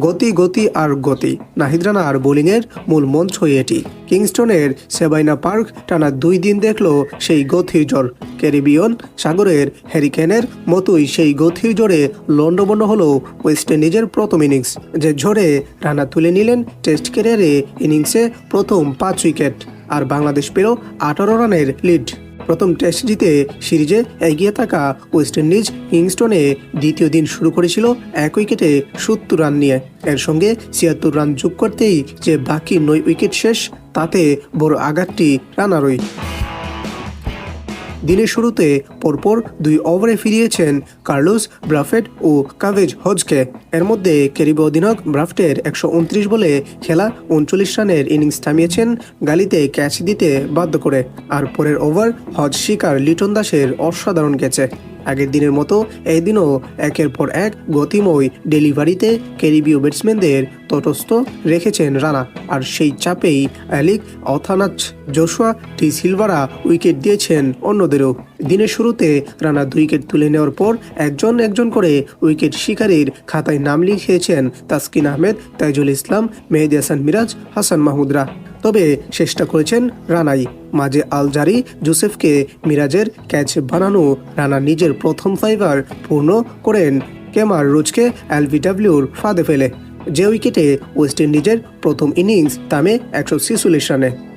গতি গতি আর গতি। নাহিদ আর বোলিংয়ের মূল মঞ্চই এটি। কিংস্টনের সেবাইনা পার্ক টানা দুই দিন দেখল সেই গতির জ্বর। ক্যারিবিয়ন সাগরের হ্যারিকেনের মতোই সেই গতির জোরে লন্ডবন্ড হল ওয়েস্ট ইন্ডিজের প্রথম ইনিংস। যে ঝড়ে রানা তুলে নিলেন টেস্ট ক্যারিয়ারে ইনিংসে প্রথম পাঁচ উইকেট। আর বাংলাদেশ পেল আঠারো রানের লিড। প্রথম টেস্ট জিতে সিরিজে এগিয়ে থাকা ওয়েস্ট ইন্ডিজ কিংস্টনে দ্বিতীয় দিন শুরু করেছিল এক উইকেটে সত্তর রান নিয়ে। এর সঙ্গে ছিয়াত্তর রান যোগ করতেই যে বাকি নয় উইকেট শেষ, তাতে বড় আঘাতটি রানারই। দিনের শুরুতে পরপর দুই ওভারে ফিরিয়েছেন কার্লোস ব্রাফেট ও কাভেজ হজকে। এর মধ্যে ক্যারিবীয় অধিনায়ক ব্রাফটের একশো উনত্রিশ বলে খেলা উনচল্লিশ রানের ইনিংস থামিয়েছেন, গালিতে ক্যাচ দিতে বাধ্য করে। আর পরের ওভার হজ শিকার লিটন দাসের অসাধারণ ক্যাচে। আগের দিনের মতো এই দিনও একের পর এক গতিময় ডেলিভারিতে ক্যারিবীয় ব্যাটসম্যানদের তটস্থ রেখেছেন রানা। আর সেই চাপেই অ্যালিক অথানাচ জোশুয়া টি সিলভারা উইকেট দিয়েছেন অন্যদেরও। দিনের শুরুতে রানা দুই উইকেট তুলে নেওয়ার পর একজন একজন করে উইকেট শিকারীর খাতায় নাম লিখিয়েছেন তাসকিন আহমেদ, তাইজুল ইসলাম, মেহেদি হাসান মিরাজ, হাসান মাহমুদরা। তবে চেষ্টা করেছেন রানাই। মাঝে আলজারি, জোসেফকে মিরাজের ক্যাচ বানানো রানা নিজের প্রথম ফাইভার পূর্ণ করেন কেমার রুজকে এলবিডাব্লিউর ফাঁদে ফেলে। যে উইকেটে ওয়েস্ট ইন্ডিজের প্রথম ইনিংস থামে একশো ছিচল্লিশ রানে।